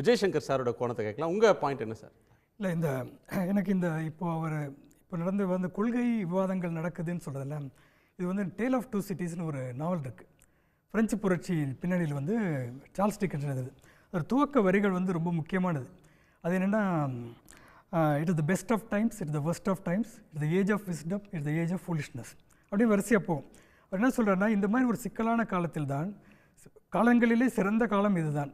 விஜயசங்கர் சாரோட கோணத்தை கேட்கலாம். உங்கள் பாயிண்ட் என்ன சார்? இல்லை இந்த எனக்கு இந்த இப்போ அவர் இப்போ நடந்து வந்து கொள்கை விவாதங்கள் நடக்குதுன்னு சொல்கிறதில்ல இது வந்து டேல் ஆஃப் டூ சிட்டிஸ்னு ஒரு நாவல் இருக்குது பிரெஞ்சு புரட்சி பின்னணியில் வந்து சார்ல்ஸ் டிக்கன்ஸ் எழுதுது. ஒரு துவக்க வரிகள் வந்து ரொம்ப முக்கியமானது. அது என்னென்னா it is the best of times it the worst of times it the age of wisdom it the age of foolishness. அப்படின்னு வரிசையாக போகும். அவர் என்ன சொல்கிறாருன்னா இந்த மாதிரி ஒரு சிக்கலான காலத்தில் தான் காலங்களிலே சிறந்த காலம் இதுதான்.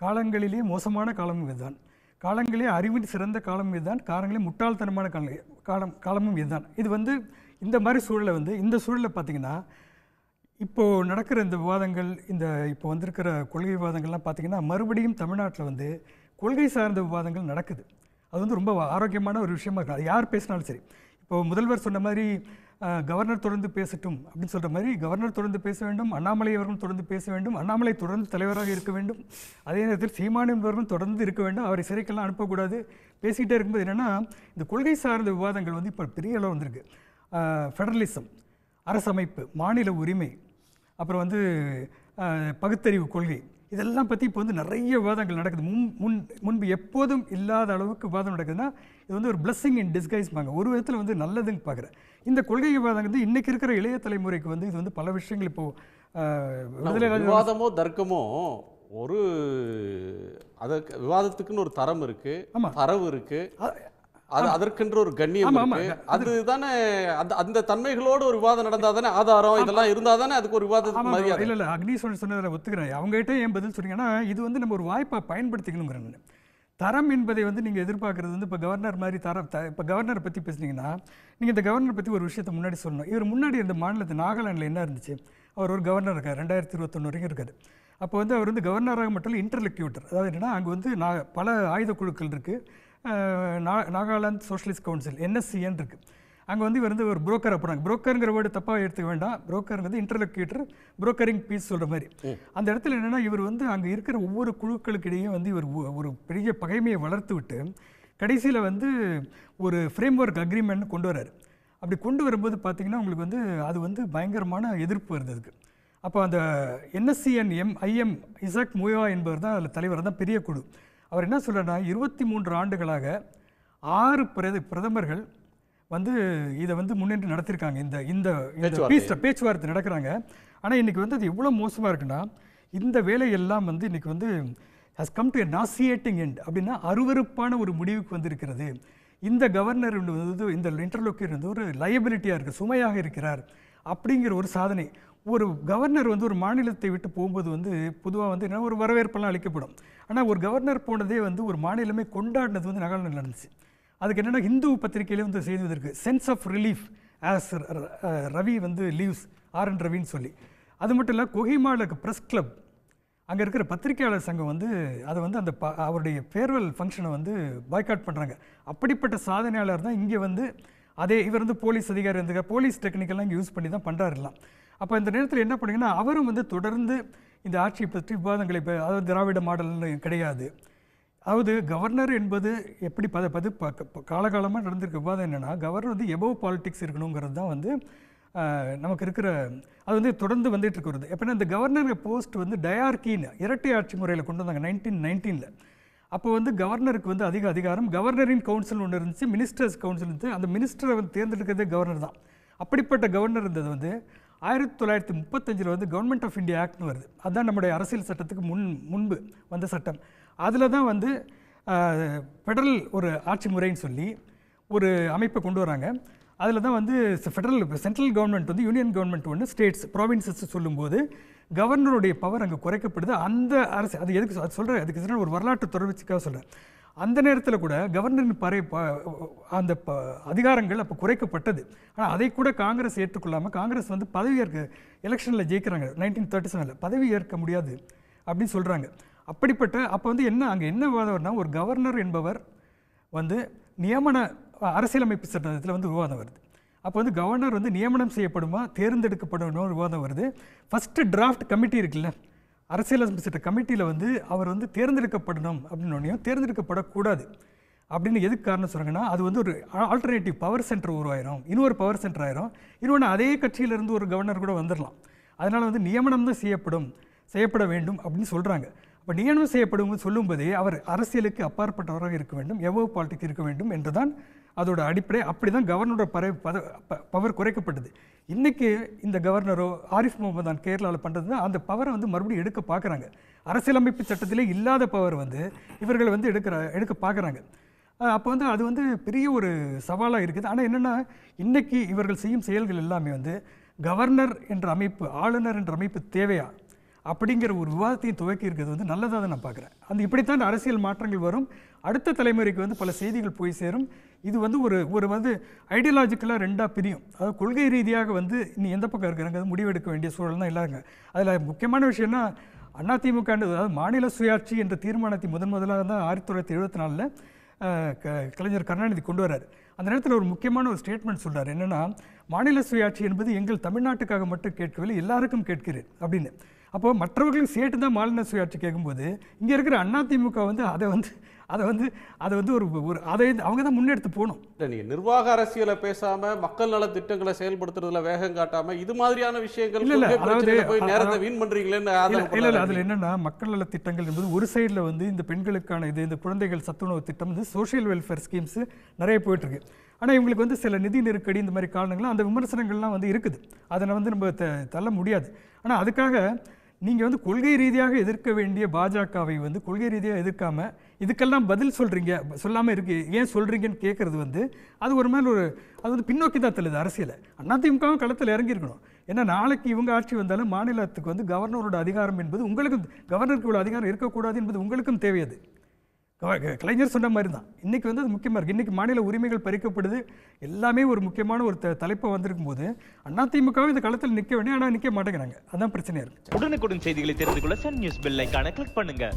காலங்களிலே மோசமான காலம் இதுதான். காலங்களே அறிவின் சிறந்த காலம் இதுதான். காலங்களே முட்டாள்தனமான கால காலம் காலமும் இதுதான். இது வந்து இந்த மாதிரி சூழலை வந்து இந்த சூழலை பார்த்தீங்கன்னா இப்போது நடக்கிற இந்த விவாதங்கள் இந்த இப்போ வந்திருக்கிற கொள்கை விவாதங்கள்லாம் பார்த்திங்கன்னா மறுபடியும் தமிழ்நாட்டில் வந்து கொள்கை சார்ந்த விவாதங்கள் நடக்குது. அது வந்து ரொம்ப ஆரோக்கியமான ஒரு விஷயமா இருக்குது அது யார் பேசினாலும் சரி. இப்போ முதல்வர் சொன்ன மாதிரி கவர்னர் தொடர்ந்து பேசட்டும் அப்படின்னு சொல்கிற மாதிரி கவர்னர் தொடர்ந்து பேச வேண்டும் அண்ணாமலை அவர்களும் தொடர்ந்து பேச வேண்டும் அண்ணாமலை தொடர்ந்து தலைவராக இருக்க வேண்டும். அதே நேரத்தில் சீமான் என்பவர்களும் தொடர்ந்து இருக்க வேண்டும் அவரை சிறைக்கெல்லாம் அனுப்பக்கூடாது. பேசிக்கிட்டே இருக்கும்போது என்னென்னா இந்த கொள்கை சார்ந்த விவாதங்கள் வந்து இப்போ பெரிய அளவு வந்திருக்கு. ஃபெடரலிசம் அரசமைப்பு மாநில உரிமை அப்புறம் வந்து பகுத்தறிவு கொள்கை இதெல்லாம் பற்றி இப்போ வந்து நிறைய விவாதங்கள் நடக்குது. முன் முன் முன்பு எப்போதும் இல்லாத அளவுக்கு விவாதம் நடக்குதுன்னா இது வந்து ஒரு பிளஸ்ஸிங் இன் டிஸ்கைஸ்பாங்க ஒரு விதத்தில் வந்து நல்லதுன்னு பார்க்குறேன் இந்த கொள்கை விவாதம் வந்து இன்றைக்கி இருக்கிற இளைய தலைமுறைக்கு வந்து இது வந்து பல விஷயங்கள் இப்போது விவாதமோ தர்க்கமோ ஒரு அதற்கு விவாதத்துக்குன்னு ஒரு தரம் இருக்கு. ஆமா. தரவு இருக்கு. அ- அது அதற்கென்ற ஒரு கண்ணியம் அதுதானே அந்த அந்த தன்மைகளோடு ஒரு விவாதம் நடந்தா தானே ஆதாரம் இதெல்லாம் இருந்தா தானே அதுக்கு ஒரு விவாதத்துக்கு மரியாதை. இல்லை இல்லை அக்னி சொன்ன சொன்னதை ஒத்துக்கிறேன். அவங்ககிட்ட ஏன் பதில் சொன்னீங்கன்னா இது வந்து நம்ம ஒரு வாய்ப்பை பயன்படுத்திக்கணுங்கிறேன் நான். தரம் என்பதை வந்து நீங்கள் எதிர்பார்க்குறது வந்து இப்போ கவர்னர் மாதிரி தரம் த இப்போ கவர்னரை பற்றி பேசுனீங்கன்னா நீங்கள் இந்த கவர்னர் பற்றி ஒரு விஷயத்தை முன்னாடி சொல்லணும். இவர் முன்னாடி இருந்த மாநிலத்து நாகாலாண்டில் என்ன இருந்துச்சு? அவர் ஒரு கவர்னர் இருக்கார் ரெண்டாயிரத்தி இருபத்தொன்று வரைக்கும் இருக்கார். அப்போ வந்து அவர் வந்து கவர்னராக மட்டும் இல்லை இன்டர்லெக்யூட்டர் அதாவது என்னன்னா அங்கே வந்து நா பல ஆயுத குழுக்கள் இருக்குது நாகாலாந்து சோஷலிஸ்ட் கவுன்சில் என்எஸ்சிஎன் இருக்குது அங்கே வந்து இவர் வந்து ஒரு புரோக்கரை போகிறாங்க புரோக்கருங்கிற வேர்டு தப்பாக எடுத்துக்க வேண்டாம். புரோக்கருங்கிறது இன்டர்லெக்யூட்டர் புரோக்கரிங் பீஸ் சொல்கிற மாதிரி. அந்த இடத்துல என்னென்னா இவர் வந்து அங்கே இருக்கிற ஒவ்வொரு குழுக்களுக்கிடையும் வந்து இவர் ஒரு பெரிய பகைமையை வளர்த்து விட்டு கடைசியில் வந்து ஒரு ஃப்ரேம் ஒர்க் அக்ரிமெண்ட் கொண்டு வராரு அப்படி கொண்டு வரும்போது பார்த்தீங்கன்னா உங்களுக்கு வந்து அது வந்து பயங்கரமான எதிர்ப்பு வருது அதுக்கு. அப்போ அந்த NSCN M IM Isak Muivah என்பவர் தான் அதில் தலைவர். தான் பெரிய குழு. அவர் என்ன சொல்கிறாருன்னா இருபத்தி மூன்று ஆண்டுகளாக ஆறு பிரத பிரதமர்கள் வந்து இதை வந்து முன்னின்று நடத்தியிருக்காங்க இந்த இந்த பேச்சுவார்த்தை. நடக்கிறாங்க. ஆனால் இன்றைக்கி வந்து அது எவ்வளோ மோசமாக இருக்குன்னா இந்த வேலையெல்லாம் வந்து இன்றைக்கி வந்து has come to a nauseating end அப்படின்னா அருவருப்பான ஒரு முடிவுக்கு வந்திருக்கிறது. இந்த கவர்னர் வந்து இந்த இன்டர்லோக்கியர் வந்து ஒரு லயபிலிட்டியாக இருக்குது சுமையாக இருக்கிறார் அப்படிங்கிற ஒரு சாதனை. ஒரு கவர்னர் வந்து ஒரு மாநிலத்தை விட்டு போகும்போது வந்து பொதுவாக வந்து என்ன ஒரு வரவேற்பெல்லாம் அளிக்கப்படும். ஆனால் ஒரு கவர்னர் போனதே வந்து ஒரு மாநிலமே கொண்டாடினது வந்து நாகாலாண்டில் நடந்துச்சு. அதுக்கு என்னென்னா ஹிந்து பத்திரிகையிலே வந்து செய்தி வந்திருக்கு. Sense of relief as Ravi வந்து லீவ்ஸ் ஆர் என் ரவின்னு சொல்லி. அது மட்டும் இல்லை கொஹிமாவில் இருக்க ப்ரெஸ் கிளப் அங்கே இருக்கிற பத்திரிகையாளர் சங்கம் வந்து அதை வந்து அந்த ப அவருடைய ஃபேர்வெல் ஃபங்க்ஷனை வந்து பாய்காட் பண்ணுறாங்க அப்படிப்பட்ட சாதனையாளர் தான் இங்கே வந்து அதே இவர் வந்து போலீஸ் அதிகாரி வந்து போலீஸ் டெக்னிக்கெல்லாம் இங்கே யூஸ் பண்ணி தான் பண்ணுறாருலாம் அப்போ இந்த நேரத்தில் என்ன பண்ணுங்கன்னா அவரும் வந்து தொடர்ந்து இந்த ஆட்சியை பற்றி விவாதங்களை இப்போ அதாவது திராவிட மாடல்னு கிடையாது. அதாவது கவர்னர் என்பது எப்படி பத பது காலகாலமாக நடந்திருக்க விவாதம் என்னென்னா கவர்னர் வந்து எபோவ் பாலிட்டிக்ஸ் இருக்கணுங்கிறது தான் வந்து நமக்கு இருக்கிற அது வந்து தொடர்ந்து வந்துட்டு இருக்கிறது எப்படின்னா இந்த கவர்னர் போஸ்ட் வந்து டயார்கின்னு இரட்டை ஆட்சி முறையில் கொண்டு வந்தாங்க நைன்டீன் நைன்டீனில். அப்போ வந்து கவர்னருக்கு வந்து அதிக அதிகாரம் கவர்னரின் கவுன்சில் ஒன்று இருந்துச்சு மினிஸ்டர்ஸ் கவுன்சில் இருந்துச்சு. அந்த மினிஸ்டரை வந்து தேர்ந்தெடுக்கிறதே கவர்னர் தான். அப்படிப்பட்ட கவர்னர் இருந்தது வந்து ஆயிரத்தி தொள்ளாயிரத்தி முப்பத்தஞ்சில் வந்து கவர்மெண்ட் ஆஃப் இந்தியா ஆக்ட்னு வருது. அதுதான் நம்முடைய அரசியல் சட்டத்துக்கு முன் முன்பு வந்த சட்டம். அதில் தான் வந்து ஃபெடரல் ஒரு ஆட்சி முறைன்னு சொல்லி ஒரு அமைப்பை கொண்டு வராங்க. அதில் தான் வந்து ஃபெடரல் சென்ட்ரல் கவர்மெண்ட் வந்து யூனியன் கவர்மெண்ட் ஒன்று ஸ்டேட்ஸ் ப்ராவின்சஸ் சொல்லும்போது கவர்னருடைய பவர் அங்கே குறைக்கப்படுது. அந்த அரசு அது எதுக்கு அது சொல்கிறேன் அதுக்கு ஒரு வரலாற்று தொடர்ச்சிக்காக சொல்கிறேன் அந்த நேரத்தில் கூட கவர்னரின் பறை ப அந்த ப அதிகாரங்கள் அப்போ குறைக்கப்பட்டது. ஆனால் அதை கூட காங்கிரஸ் ஏற்றுக்கொள்ளாமல் காங்கிரஸ் வந்து பதவி ஏற்க எலெக்ஷனில் ஜெயிக்கிறாங்க நைன்டீன் தேர்ட்டி செவனில் பதவி ஏற்க முடியாது அப்படின்னு சொல்கிறாங்க அப்படிப்பட்ட அப்போ வந்து என்ன அங்கே என்ன விவாதம்னா ஒரு கவர்னர் என்பவர் வந்து நியமன அரசியலமைப்பு சட்டத்தில் வந்து விவாதம் வருது. அப்போ வந்து கவர்னர் வந்து நியமனம் செய்யப்படுமா தேர்ந்தெடுக்கப்படணும் விவாதம் வருது. ஃபஸ்ட்டு டிராஃப்ட் கமிட்டி இருக்குல்ல அரசியலமைப்பு சட்ட கமிட்டியில் வந்து அவர் வந்து தேர்ந்தெடுக்கப்படணும் அப்படின்னோடனையும் தேர்ந்தெடுக்கப்படக்கூடாது. அப்படின்னு எதுக்கு காரணம் சொல்கிறாங்கன்னா அது வந்து ஒரு ஆல்டர்னேட்டிவ் பவர் சென்டர் உருவாயிரும். இன்னொரு பவர் சென்டர் ஆயிரும். இன்னொன்று அதே கட்சியிலேருந்து ஒரு கவர்னர் கூட வந்துடலாம் அதனால் வந்து நியமனம் தான் செய்யப்படும். செய்யப்பட வேண்டும் அப்படின்னு சொல்கிறாங்க அப்போ நியமனம் செய்யப்படும் சொல்லும்போதே அவர் அரசியலுக்கு அப்பாற்பட்டவராக இருக்க வேண்டும். எவ்வளோ பாலிட்டிக்ஸ் இருக்க வேண்டும் என்றுதான் அதோட அடிப்படை அப்படி தான் கவர்னரோட பர ப- பவர் குறைக்கப்பட்டது. இன்றைக்கி இந்த கவர்னரோ ஆரிஃப் முகமது தான் கேரளாவில் பண்ணுறது தான் அந்த பவரை வந்து மறுபடியும் எடுக்க பார்க்குறாங்க அரசியலமைப்பு சட்டத்திலே இல்லாத பவர் வந்து இவர்கள் வந்து எடுக்கிற எடுக்க பார்க்குறாங்க அப்போ வந்து அது வந்து பெரிய ஒரு சவாலாக இருக்குது. ஆனால் என்னென்னா இன்றைக்கி இவர்கள் செய்யும் செயல்கள் எல்லாமே வந்து கவர்னர் என்ற அமைப்பு ஆளுநர் என்ற அமைப்பு தேவையா? அப்படிங்கிற ஒரு விவாதத்தையும் துவக்கி இருக்கிறது வந்து நல்லதாக தான் நான் பார்க்குறேன். அந்த இப்படித்தான் அரசியல் மாற்றங்கள் வரும். அடுத்த தலைமுறைக்கு வந்து பல செய்திகள் போய் சேரும். இது வந்து ஒரு ஒரு வந்து ஐடியாலஜிக்கலாக ரெண்டாக பிரியும். அதாவது கொள்கை ரீதியாக வந்து இனி எந்த பக்கம் இருக்கிறாங்க அது முடிவெடுக்க வேண்டிய சூழல் தான் இல்லாங்க அதில் முக்கியமான விஷயம்னா அதிமுக அதாவது மாநில சுயாட்சி என்ற தீர்மானத்தை முதன் முதலாக தான் ஆயிரத்தி தொள்ளாயிரத்தி எழுபத்தி நாலில் கலைஞர் கருணாநிதி கொண்டு வரார் அந்த நேரத்தில் ஒரு முக்கியமான ஒரு ஸ்டேட்மெண்ட் சொல்கிறார் என்னன்னா மாநில சுயாட்சி என்பது எங்கள் தமிழ்நாட்டுக்காக மட்டும் கேட்கவில்லை எல்லாருக்கும் கேட்கிறேன் அப்படின்னு. அப்போ மற்றவர்களுக்கு சேர்த்து தான் மாநில சுயாட்சி கேட்கும்போது இங்கே இருக்கிற அதிமுக வந்து அதை வந்து அதை வந்து அதை வந்து ஒரு ஒரு அதை அவங்க தான் முன்னெடுத்து போகணும் இல்ல நீங்க நிர்வாக அரசியலை பேசாம மக்கள் நல திட்டங்களை செயல்படுத்துறதுல வேகம் காட்டாம இது மாதிரியான விஷயங்கள் இல்ல, இல்ல, அதாவது, போய் நேரத்தை வீண் பண்றீங்களேன்னு இல்ல இல்ல. அதில் என்னன்னா மக்கள் நல திட்டங்கள் என்பது ஒரு சைடில் வந்து இந்த பெண்களுக்கான இது இந்த குழந்தைகள் சத்துணவு திட்டம் வந்து சோஷியல் வெல்ஃபேர் ஸ்கீம்ஸ் நிறைய போயிட்டு இருக்கு ஆனால் இவங்களுக்கு வந்து சில நிதி நெருக்கடி இந்த மாதிரி காரணங்கள்லாம் அந்த விமர்சனங்கள்லாம் வந்து இருக்குது. அதை வந்து நம்ம த தள்ள முடியாது. ஆனால் அதுக்காக நீங்கள் வந்து கொள்கை ரீதியாக எதிர்க்க வேண்டிய பாஜகவை வந்து கொள்கை ரீதியாக எதிர்க்காமல் இதுக்கெல்லாம் பதில் சொல்கிறீங்க சொல்லாமல் இருக்கு ஏன் சொல்கிறீங்கன்னு கேட்குறது வந்து அது ஒரு மாதிரி ஒரு அது வந்து பின்னோக்கி தான் தள்ளுது அரசியலை. அதிமுகவும் களத்தில் இறங்கியிருக்கணும். ஏன்னா நாளைக்கு இவங்க ஆட்சி வந்தாலும் மாநிலத்துக்கு வந்து கவர்னரோட அதிகாரம் என்பது உங்களுக்கும் கவர்னருக்கு இவ்வளோ அதிகாரம் இருக்கக்கூடாது என்பது உங்களுக்கும் தேவையது. கலைஞர் சொன்ன மாதிரி தான் இன்றைக்கி வந்து அது முக்கியமாக இருக்குது இன்றைக்கி மாநில உரிமைகள் பறிக்கப்படுது. எல்லாமே ஒரு முக்கியமான ஒரு த தலைப்பை வந்திருக்கும் போது அதிமுகவும் இந்த களத்தில் நிற்க வேண்டிய ஆனால் நிற்க மாட்டேங்கிறாங்க. அதான் பிரச்சனையாக இருக்குது உடனுக்குடன் செய்திகளை தெரிந்து கொள்ள சன் நியூஸ் பெல் ஐகானை கிளிக் பண்ணுங்கள்